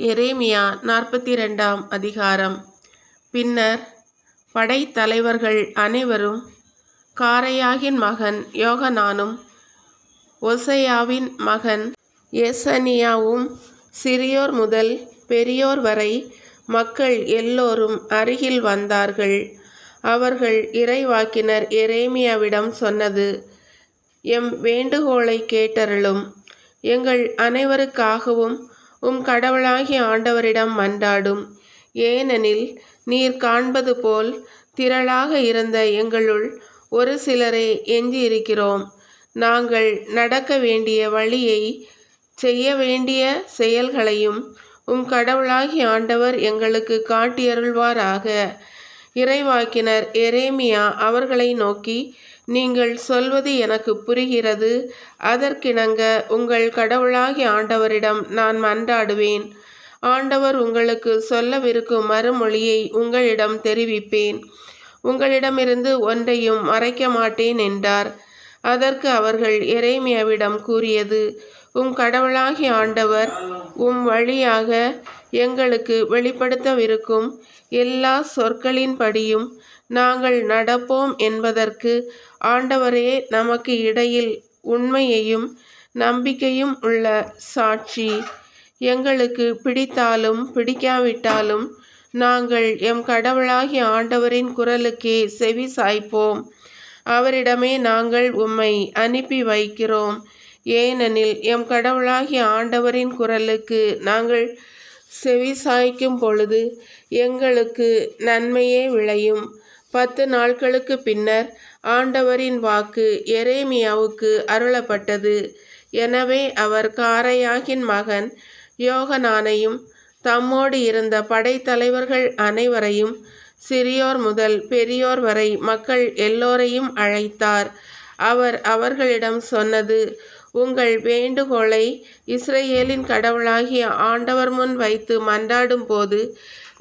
எரேமியா நாற்பத்தி ரெண்டாம் அதிகாரம். பின்னர் படைத்தலைவர்கள் அனைவரும் காரையாகின் மகன் யோகனானும் ஒசையாவின் மகன் எசனியாவும் சிறியோர் முதல் பெரியோர் வரை மக்கள் எல்லோரும் அருகில் வந்தார்கள். அவர்கள் இறைவாக்கினர் எரேமியாவிடம் சொன்னது எம் வேண்டுகோளை கேட்டருளும். எங்கள் அனைவருக்காகவும் உம் கடவுளாகிய ஆண்டவரிடம் மன்றாடும். ஏனெனில் நீர் காண்பது போல் திரளாக இருந்த எங்களுள் ஒரு சிலரே எஞ்சியிருக்கிறோம். நாங்கள் நடக்க வேண்டிய வழியை செய்ய வேண்டிய செயல்களையும் உம் கடவுளாகி ஆண்டவர் எங்களுக்கு காட்டியருள்வாராக. இறைவாக்கினர் எரேமியா அவர்களை நோக்கி நீங்கள் சொல்வது எனக்கு புரிகிறது. அதற்கிணங்க உங்கள் கடவுளாகி ஆண்டவரிடம் நான் மன்றாடுவேன். ஆண்டவர் உங்களுக்கு சொல்லவிருக்கும் மறுமொழியை உங்களிடம் தெரிவிப்பேன். உங்களிடமிருந்து ஒன்றையும் மறைக்க மாட்டேன் என்றார். அதற்கு அவர்கள் எரேமியாவிடம் கூறியது உம் கடவுளாகிய ஆண்டவர் உம் வழியாக எங்களுக்கு வெளிப்படுத்தவிருக்கும் எல்லா சொற்களின்படியும் நாங்கள் நடப்போம் என்பதற்கு ஆண்டவரே நமக்கு இடையில் உண்மையையும் நம்பிக்கையும் உள்ள சாட்சி. எங்களுக்கு பிடித்தாலும் பிடிக்காவிட்டாலும் நாங்கள் எம் கடவுளாகிய ஆண்டவரின் குரலுக்கே செவி சாய்ப்போம். அவரிடமே நாங்கள் உம்மை அனுப்பி வைக்கிறோம். ஏனெனில் எம் கடவுளாகிய ஆண்டவரின் குரலுக்கு நாங்கள் செவி சாய்க்கும் பொழுது எங்களுக்கு நன்மையே விளையும். பத்து நாட்களுக்கு பின்னர் ஆண்டவரின் வாக்கு எரேமியாவுக்கு அருளப்பட்டது. எனவே அவர் காரையாகின் மகன் யோகனானையும் தம்மோடு இருந்த படைத்தலைவர்கள் அனைவரையும் சிறியோர் முதல் பெரியோர் வரை மக்கள் எல்லோரையும் அழைத்தார். அவர் அவர்களிடம் சொன்னது உங்கள் வேண்டுகோளை இஸ்ரேலின் கடவுளாகிய ஆண்டவர் முன் வைத்து மன்றாடும் போது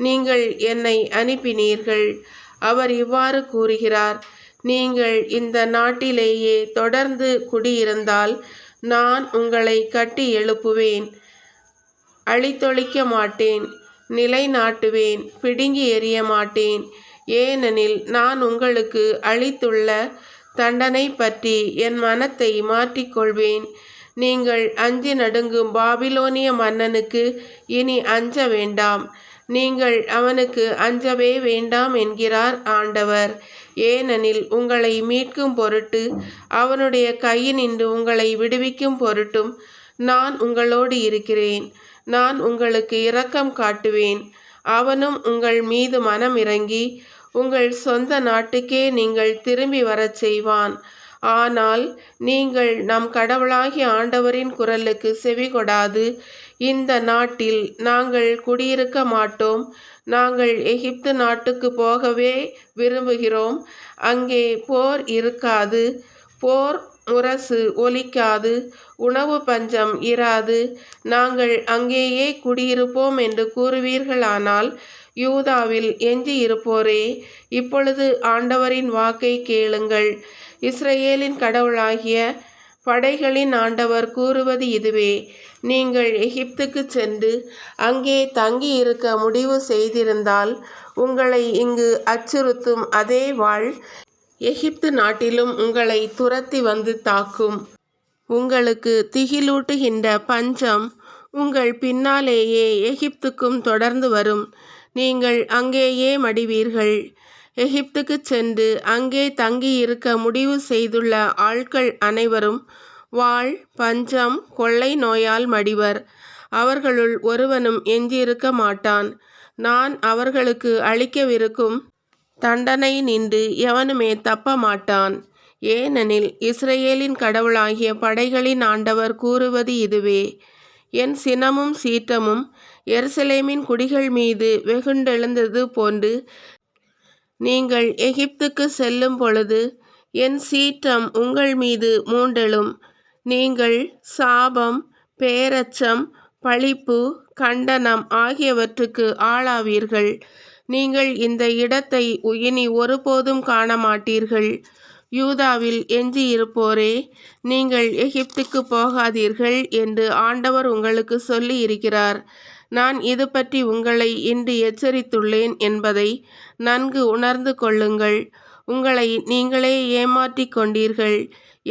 நீங்கள் என்னை அனுப்பினீர்கள் அவர் இவ்வாறு கூறுகிறார் நீங்கள் இந்த நாட்டிலேயே தொடர்ந்து குடியிருந்தால் நான் உங்களை கட்டி எழுப்புவேன் அழித்தொழிக்க மாட்டேன். நிலைநாட்டுவேன் பிடுங்கி எறிய மாட்டேன். ஏனெனில் நான் உங்களுக்கு அளித்துள்ள தண்டனை பற்றி என் மனத்தை மாற்றிக்கொள்வேன். நீங்கள் அஞ்சி நடுங்கும் பாபிலோனிய மன்னனுக்கு இனி அஞ்ச வேண்டாம். நீங்கள் அவனுக்கு அஞ்சவே வேண்டாம் என்கிறார் ஆண்டவர். ஏனெனில் உங்களை மீட்கும் பொருட்டு அவனுடைய கையினின்று உங்களை விடுவிக்கும் பொருட்டும் நான் உங்களோடு இருக்கிறேன். நான் உங்களுக்கு இரக்கம் காட்டுவேன். அவனும் உங்கள் மீது மனம் இறங்கி உங்கள் சொந்த நாட்டுக்கே நீங்கள் திரும்பி வரச் செய்வான். ஆனால் நீங்கள் நம் கடவுளாகிய ஆண்டவரின் குரலுக்கு செவிகொடாது. இந்த நாட்டில் நாங்கள் குடியிருக்க மாட்டோம். நாங்கள் எகிப்து நாட்டுக்கு போகவே விரும்புகிறோம். அங்கே போர் இருக்காது. போர் முரசு ஒலிக்காது உணவு பஞ்சம் இராது. நாங்கள் அங்கேயே குடியிருப்போம் என்று கூறுவீர்களானால் யூதாவில் எஞ்சி இருப்போரே இப்பொழுது ஆண்டவரின் வாக்கை கேளுங்கள். இஸ்ரேலின் கடவுளாகிய படைகளின் ஆண்டவர் கூறுவது இதுவே. நீங்கள் எகிப்துக்கு சென்று அங்கே தங்கி இருக்க முடிவு செய்திருந்தால் உங்களை இங்கு அச்சுறுத்தும் அதே வாழ் எகிப்து நாட்டிலும் உங்களை துரத்தி வந்து தாக்கும். உங்களுக்கு திகிலூட்டுகின்ற பஞ்சம் உங்கள் பின்னாலேயே எகிப்துக்கும் தொடர்ந்து வரும். நீங்கள் அங்கேயே மடிவீர்கள். எகிப்துக்கு சென்று அங்கே தங்கியிருக்க முடிவு செய்துள்ள ஆட்கள் அனைவரும் வாழ் பஞ்சம் கொள்ளை நோயால் மடிவர். அவர்களுள் ஒருவனும் எஞ்சியிருக்க மாட்டான். நான் அவர்களுக்கு அளிக்கவிருக்கும் தண்டனை நின்று எவனுமே தப்ப மாட்டான் ஏனெனில் இஸ்ரேலின் கடவுளாகிய படைகளின் ஆண்டவர் கூறுவது இதுவே. என் சினமும் சீற்றமும் எருசலேமின் குடிகள் மீது வெகுண்டெழுந்தது போன்று நீங்கள் எகிப்துக்கு செல்லும் பொழுது என் சீற்றம் உங்கள் மீது மூண்டெழும். நீங்கள் சாபம் பேரச்சம் பழிப்பு கண்டனம் ஆகியவற்றுக்கு ஆளாவீர்கள். நீங்கள் இந்த இடத்தை இனி ஒருபோதும் காண மாட்டீர்கள் யூதாவில் எஞ்சியிருப்போரே நீங்கள் எகிப்துக்கு போகாதீர்கள் என்று ஆண்டவர் உங்களுக்கு சொல்லி இருக்கிறார். நான் இது பற்றி உங்களை இன்று எச்சரித்துள்ளேன் என்பதை நன்கு உணர்ந்து கொள்ளுங்கள். உங்களை நீங்களே ஏமாற்றிக் கொண்டீர்கள்.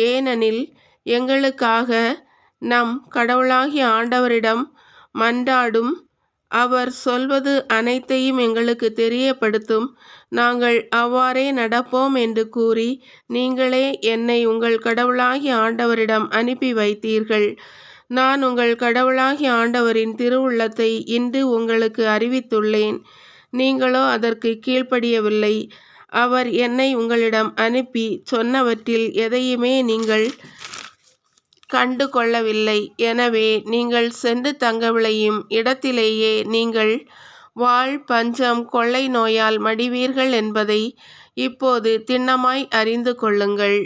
ஏனெனில் எங்களுக்காக நம் கடவுளாகிய ஆண்டவரிடம் மன்றாடும். அவர் சொல்வது அனைத்தையும் எங்களுக்கு தெரியப்படுத்தும். நாங்கள் அவ்வாறே நடப்போம் என்று கூறி நீங்களே என்னை உங்கள் கடவுளாகிய ஆண்டவரிடம் அனுப்பி வைத்தீர்கள். நான் உங்கள் கடவுளாகிய ஆண்டவரின் திருவுள்ளத்தை இன்று உங்களுக்கு அறிவித்துள்ளேன். நீங்களோ அதற்கு கீழ்ப்படியவில்லை. அவர் என்னை உங்களிடம் அனுப்பி சொன்னவற்றில் எதையுமே நீங்கள் கண்டு கொள்ளவில்லை எனவே நீங்கள் சென்று தங்க விளையும் இடத்திலேயே நீங்கள் வாழ் பஞ்சம் கொள்ளை நோயால் மடிவீர்கள் என்பதை இப்போது திண்ணமாய் அறிந்து கொள்ளுங்கள்.